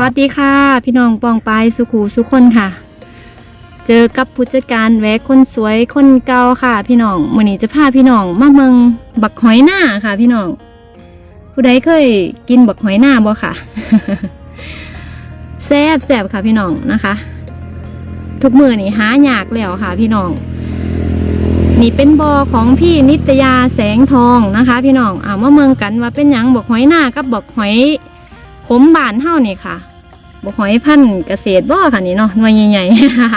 วัสดีค่ะ พี่น้องปองปายสุขูสุคนค่ะ เจอกับผู้จัดการแวกคนสวยคนเก่าค่ะ พี่น้องมื้อนี้จะพาพี่น้องมาเมืองบักหอยหน้าค่ะ พี่น้องผู้ใดเคยกินบักหอยหน้าบ่ค่ะแซ่บแซ่บค่ะพี่น้องนะคะ ทุกมือนี่หายากแล้วค่ะ พี่น้อง นี่เป็นบอของพี่นิตยาแสงทองนะคะ พี่น้องเอามาเมืองกันว่าเป็นหยังบอกหอยหน้ากับบอกหอย ขมบานเท่านี่ค่ะบอกหอยพันธุ์เกษตรบ่ค่ะนี่เนาะหน่วยใหญ่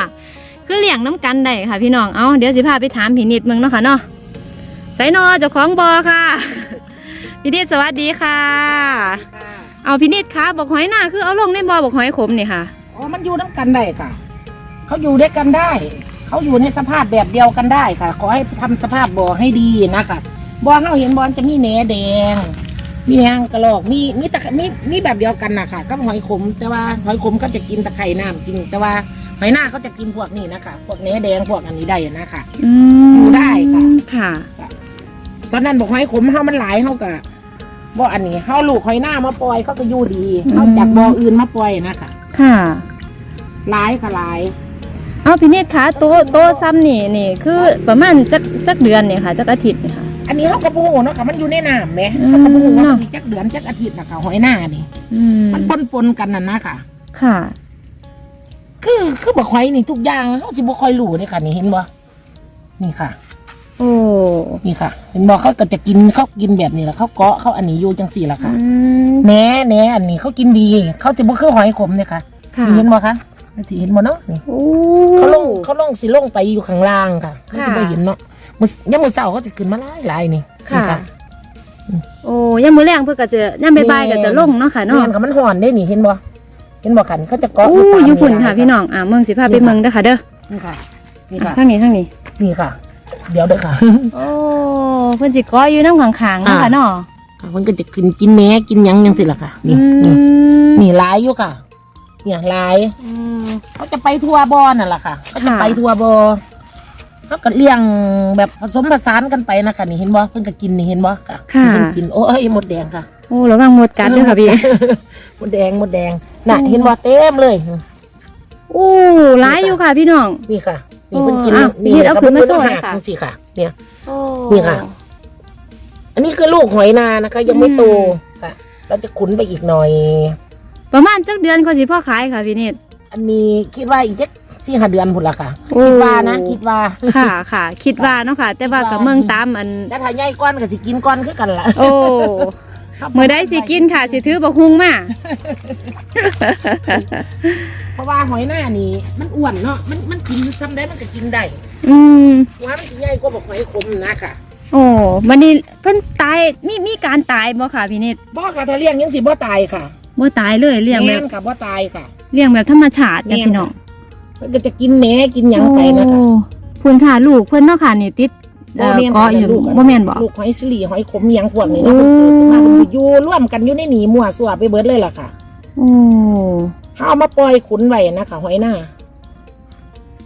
ๆคือเลี้ยงน้ำกันได้ค่ะ พี่น้องเอาเดี๋ยวสิพาไปถามพี่นิดเมืองเนาะค่ะเนาะไสนอเจ้าของบอค่ะพี่นิดสวัสดีค่ะ เอาพี่นิดคะบอกหอยหน้าคือเอาลงในบอบอกหอยขมนี่ค่ะอ๋อมันอยู่น้ำกันได้ค่ะ เขาอยู่ด้วยกันได้ เขาอยู่ในสภาพแบบเดียวกันได้ค่ะ ขอให้ทำสภาพบ่อให้ดีนะคะบ่อเขาเห็นบอลจะมีแหนแดง มีแหงกระโหลกมีมีตะมีมีแบบเดียวกันนะคะก็หอยขม แต่ว่าหอยขมเขาจะกินตะไคร่น้ำจริง แต่ว่าหอยหน้าเขาจะกินพวกนี้นะคะพวกแหนแดงพวกอันนี้ได้นะคะอืมอยู่ได้ค่ะ ค่ะ ตอนนั้นบอกหอยขมเขามันหลายเขากะบ่อันนี้เขาลูกหอยหน้ามาปล่อยเขาก็อยู่ดีเขาจากบ่ออื่นมาปล่อยนะคะค่ะ หลายค่ะหลายเอาพี่นิดคะโตโตซ้ำนี่นี่ คือประมาณจักจักเดือนเนี่ยค่ะจักอาทิตย์เนี่ยค่ะ อันนี้เขากระปูเนาะค่ะมันอยู่ในน้ำไหมอืมเขากระปูว่ามันสิจักเดือนจักอาทิตย์นะคะหอยหน้านี่อืมมันปนปนๆกันน่ะนะค่ะ ค่ะ คือคือบอกหอยนี่ทุกอย่างเขาสิบ่ค่อยรู้เลยค่ะนี่เห็นบ่นี่ค่ะ โอ้นี่ค่ะ เห็นบ่เขาก็จะกินเขากินแบบนี้แหละเขาเกาะเขาอันนี้อยู่จังสี่ละค่ะอืมแหน่แหน่อันนี้เขากินดี เขาจะบ่คือหอยขมเนี่ยค่ะค่ะนี่เห็นบ่คะนี่สิเห็นบ่เนาะนี่โอ้ เขาลงเขาลงสิลงไปอยู่ข้างล่างค่ะเขาค่ะจะบ่เห็นเนาะ มื้อยามมื้อเช้าเขาจะขึ้นมาหลายหลายๆนี่นี่ค่ะโอ้ยังมือแรงเพื่อก็จะย่ำบายๆก็จะลงเนาะค่ะเนาะเนาะค่ะมันห่อนได้นี่เห็นบ่เห็นบ่ค่ะนี่เขาจะเกาะโอ้ตามอยู่พุ่นนี่ค่ะ พี่น้องอ่าเมืองสิพาไปเมืองเด้อค่ะเด้อนี่ค่ะนี่อะค่ะ ทางนี้ทางนี้นี่ค่ะ เดี๋ยวเด้อค่ะโอ้เพิ่นสิก้ออยู่น้ำขังๆเนาะค่ะเนาะค่ะมันก็จะกินกินแหนกินหยังยังสิล่ะค่ะ นี่อืนี่มนี่หลายอยู่ค่ะ เนี่ยหลาย อืม เขาจะไปทัวบอนั่นแหละค่ะเขาจะค่ะ ไปทัวบอ เขาก็เลี้ยงแบบผสมผสานกันไปนะคะนี่เห็นบ่เพิ่นก็กินนี่เห็นบ่ค่ะค่ะ เพิ่นกินโอ้ยหมดแดงค่ะ โอ้ระวังหมดกัดเด้อค่ะพี่ หมดแดงหมดแดงน่ะโอ้เห็นบ่เต็มเลยโอ้หลายอยู่ค่ะพี่น้อง นี่ค่ะนี่เพิ่นกินโอ้อ้าวนี่พี่เอาขึ้นมาโชว์เพิ่เลยค่ะจังสิค่ะ เนี่ยโอ้นี่ค่ะ อันนี้คือลูกหอยนานะคะ ยังไม่โตค่ะ เราจะขุนไปอีกหน่อย ประมาณจักเดือนเขาสิพ่อขายค่ะพี่นิดอันนี้คิดว่าอีกจัก สี่ห้าเดือนพุ่นละค่ะ โอ้ คิดว่านะ คิดว่าค่ะค่ะ คิดว่าเนาะค่ะ แต่ว่ากับเมืองตามอันแล้วถ้าใหญ่ก้อนก็สิกินก้อนคือกันล่ะโอ้เมื่อได้สิกินค่ะ สิถือบักฮุงมาเพราะว่าหอยหน้านี่มันอ้วนเนาะมันมันกินซ้ำได้มันก็กินได้อืมหัวมันสิใหญ่กว่าบอกหอยขมนะค่ะโอ้วันนี้เพิ่นตายมีมีการตายบ่ค่ะพี่นิดบ่ค่ะถ้าเลี้ยงยังสิบ่ตายค่ะบ่ตายเลยเลี้ยงแบบม่นค่ะบ่ตายค่ะ เลี้ยงแบบธรรมชาตินะแม่นพี่น้อง มันก็จะกินแหนกินหยังไปนะคะ โอ้พุ่นค่ะลูกเพิ่นเนาะค่ะนี่ติดเอ่อบ่แม่นเกาะอยู่ลูกบ่แม่นบ่ ลูกหอยสลีหอยขมหยังพวกนี้นะโอ้มันเกิดขึ้นมามันอยู่ร่วมกันอยู่ในหนีมั่วสั่วไปเบิดเลยล่ะค่ะโอ้เฮาเอามาปล่อยขุนไว้นะคะหอยหน้า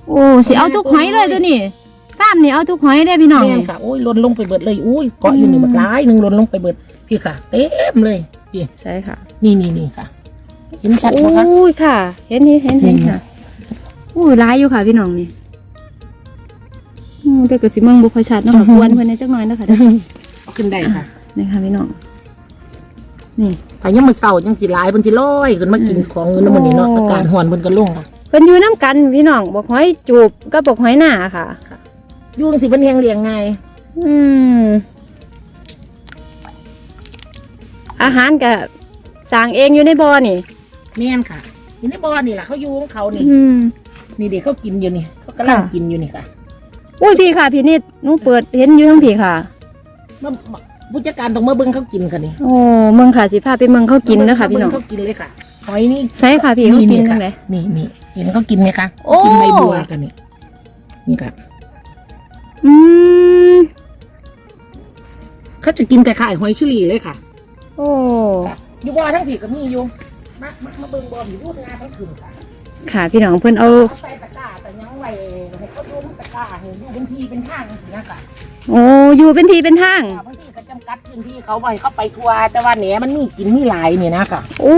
โอ้สิเอาทุกหอยเลยตัวนี้ฟาร์มนี่เอาทุกหอยได้พี่น้องแม่นนี่ค่ะโอ้ยหล่นลงไปเบิดเลยอุ้ยเกาะอยู่นี่อืมบักหลายหนึงหล่นลงไปเบิดพี่ค่ะ เต็มเลยพี่ใช่ค่ะนี่นี่นี่ค่ะ เห็นชัดโอ้บ่คะยค่ะ เห็นเห็นเห็นเห็นนี่ค่ะ อู้ร้ายอยู่ค่ะพี่น้องนี่อืมแต่ก็สิเมืองบ่ค่อยชัดเนาะค่ะกวนเพิ่นในจักหน่อยเนาะค่ะเด้อเอาขึ้นได้ค่ะนี่ค่ะพี่น้อง นี่ถ้ายังมือเศร้าจังสิหลายเพิ่นสิลอยขึ้นมากินอืมของเงินน้ำมันนี่เนาะโอ้อากาศร้อนเพิ่นก็ลงค่ะเพิ่นอยู่น้ำกันพี่น้องบอกหอยจูบก็บอกหอยหน้าค่ะอยู่จังสิเพิ่นเลี้ยงเลี้ยงง่ายอืมอาหารก็สั่งเองอยู่ในบ่อนี่แม่นค่ะอยู่ในบ่อนี่ล่ะเขาอยู่ของเขานี่อืม นี่เด็กเขากินอยู่นี่เขากำลังค่ะ กินอยู่นี่ค่ะอุ้ยพี่ค่ะพี่นิดหนูเปิดเห็นอยู่ทั้งพี่ค่ะ มาผู้จัดการต้องมาเบิ่งเขากินค่ะนี่โอ้เมืองค่ะสิพาไปเมืองเขากินนะคะพี่น้องมาเบิ่เขากินเลยค่ะหอยนี่ใช่ค่ะพี่เขากินค่ะจังได นี่นี่เห็นเขากินไหมคะโอ้ กินใบบัวกันนี่นี่ค่ะอืมเขาจะกินแต่ข่ายหอยชิลีเลยค่ะ โอ้ค่ะอยู่บ่อทั้งผีก็มีอยู่มามามาเบิ่งบ่อผีรูดงาทั้งคืนค่ะ ค่ะพี่น้องเพิ่นเอาเขาใส่ตะกร้าแต่ยังไว้ให้เขาดูมันตะกร้าให้ดูเป็นทีเป็นทางสินะคะโอ้อยู่เป็นทีเป็นทางบางทีก็จำกัดพื้นที่เขาไว้เขาไปทัวร์แต่ว่าแหนมันมีกินมีหลายเนี่ยนะค่ะโอ้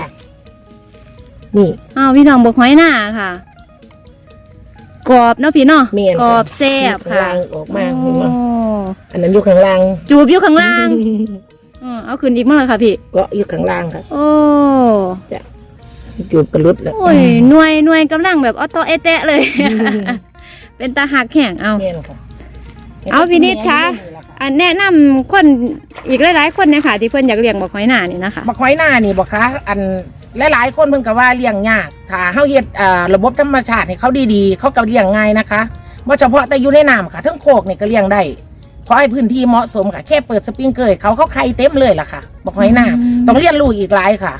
ค่ะนี่อ้าวพี่น้องบอกหอยหน้าค่ะกรอบเนาะพี่เนาะแม่นค่ะกรอบแซ่บอยู่ข้างค่ะล่างออกมาเห็นโอ้ไหมอันนั้นอยู่ข้างล่าง จูบอยู่ข้างล่างอืมเอาขึ้นอีกมั้งเลยค่ะพี่ก็อยู่ข้างล่างครับโอ้จู บกระลุดแล้วโอ้ยหน่วยหน่วยกำลังแบบออโตเอเตะเลย เป็นตาหักแข่งเอา เนียนค่ะเอาพี่นิดคะ อันแนะนำคนอีกหลายๆคนเนี่ยค่ะ ที่เพิ่นอยากเลี้ยงบอกหอยหน้านี่นะคะบักหอยหน้านี่บอกคะอันหลายๆคนเพิ่นก็ว่าเลี้ยงยากถ้าเฮาเฮ็ดอ่าระบบธรรมชาติให้เขาดีๆ เขาก็เลี้ยงง่ายนะคะบ่เฉพาะแต่อยู่ในน้ำค่ะทั้งโคกนี่ก็เลี้ยงได้ขอให้พื้นที่เหมาะสมค่ะแค่เปิดสปริงเกอร์ให้เขาเขาไข่เต็มเลยล่ะค่ะบักหอยหน้า ต้องเรียนรู้อีกหลายค่ะ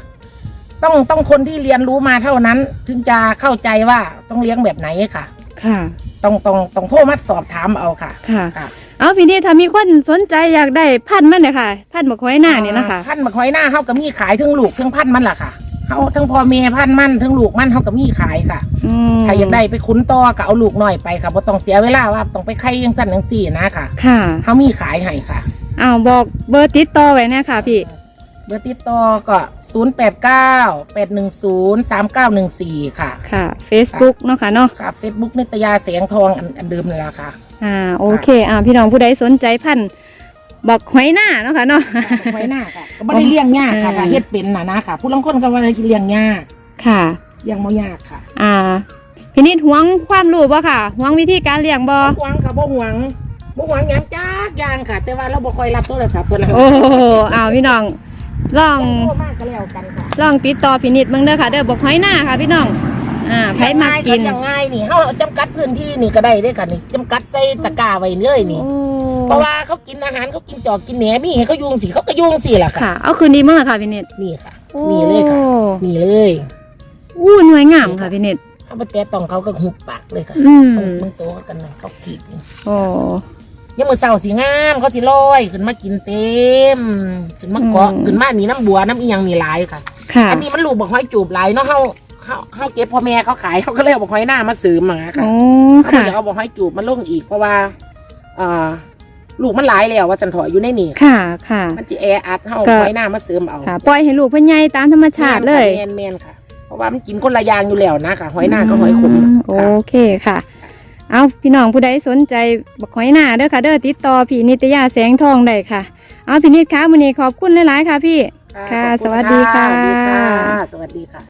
ต้องต้องคนที่เรียนรู้มาเท่านั้น ถึงจะเข้าใจว่าต้องเลี้ยงแบบไหนค่ะ ค่ะ ต้องต้องต้องโทรมาสอบถามเอาค่ะ ค่ะ ค่ะ เอาพี่นี่ถ้ามีคนสนใจอยากได้พันธุ์มันเนี่ยค่ะ พันธุ์บอกหอยหน้านี่นะคะ พันธุ์บักหอยหน้าเขาก็มีขายทั้งลูกทั้งพันธุ์มันล่ะค่ะเขาทั้งพ่อแม่พันธุ์มันทั้งลูกมันเขาก็มีขายค่ะอืมถ้าอยากได้ไปคุ้นต่อก็เอาลูกหน่อยไปค่ะบ่ต้องเสียเวลาว่าต้องไปไข่ยังสั่นยังสี่นะค่ะค่ะ เขามีขายให้ค่ะ อ้าวบอกเบอร์ติดต่อไว้เนี่ยค่ะพี่ เบอร์ติดต่อก็ ศูนย์แปดเก้าแปดหนึ่งศูนย์สามเก้าหนึ่งสี่ค่ะ ค่ะ Facebook เนาะค่ะเนาะ ค่ะเฟซบุ๊กนิตยาแสงทองอันอันเดิมนี่แหละค่ะ อ่าโอเคอ่าพี่น้องผู้ใดสนใจพันธุ์บอกหอยหน้าเนาะค่ะเนาะ ไว้หน้าค่ะก็ไม่ได้เลี้ยงยากค่ะเออถ้าเฮ็ดเป็นนะนะค่ะ ผู้ลางคนก็ว่าเลี้ยงยากค่ะ เลี้ยงบ่ยากค่ะอ่าพี่นิดหวงความรู้บ่ค่ะหวงวิธีการเลี้ยงบ่บ่หวังค่ะบ่หวังบ่หวังหยังจักอย่างค่ะ แต่ว่าเราบ่ค่อยรับโทรศัพท์เพิ่นนะโอ้อ้าวพี่น้อง ลองโทรมากก็แล้วกันค่ะลองติดต่อพี่นิดเบิ่งเด้อค่ะเด้อบอกหอยหน้าค่ะพี่น้องอ่าไผมากินอย่างง่ายนี่เฮาจำกัดพื้นที่นี่ก็ได้เด้อค่ะนี่จำกัดใส่ตะกร้าไว้เลยนี่โอ้เพราะว่าเขากินอาหารเขากินจอกกินแหนมีให้เขายุงสิเขาก็ยุงสิล่ะค่ะค่ะ เอาคืนดีมั้งล่ะค่ะพี่นิดนี่ค่ะมีเลยค่ะมีเลยอู้หน่วยงามค่ะพี่นิดเขาไปแตะต้องเขาก็หุบปากเลยค่ะอืมมึงโตกันนะเขาขีดนี่โอ้ ยังมือเสาสีงามเขาสิลอยขึ้นมากินเต็มขึ้นมาเกาะขึ้นมานี่น้ำบัวน้ำอีหยังนี่หลายค่ะ ค่ะ อันนี้มันลูกบอกห้อยจูบหลายเนาะเฮาเฮาเฮาเก็บพ่อแม่เขาขายเขาก็เลยเอาบอกห้อยหน้ามาซื้อมาค่ะ โอ้เขาค่ะอยากเอาบอกห้อยจูบมาลงอีกเพราะว่าอ่าลูกมันหลายแล้วว่าสันถอยอยู่ในนี่ค่ะค่ะ มันจะแออัดเฮาก็ห้อยหน้ามาซื้อมาเอาค่ะ ปล่อยให้ลูกเพิ่นใหญ่ตามธรรมชาติเลยแมนแมนๆค่ะ เพราะว่ามันกินคนละอย่างอยู่แล้วนะค่ะห้อยหน้าก็ห้อยขมอืโอค่ะ เคค่ะ เอาพี่น้องผู้ใดสนใจบักหอยหน้าเด้อค่ะเด้อติดต่อพี่นิตยาแสงทองได้ค่ะ เอาพี่นิดคะมื้อนี้ขอบคุณหลายๆค่ะพี่ ค่ะขอบณสวัสดีค่ะ สวัสดีค่ะสวัสดีค่ะ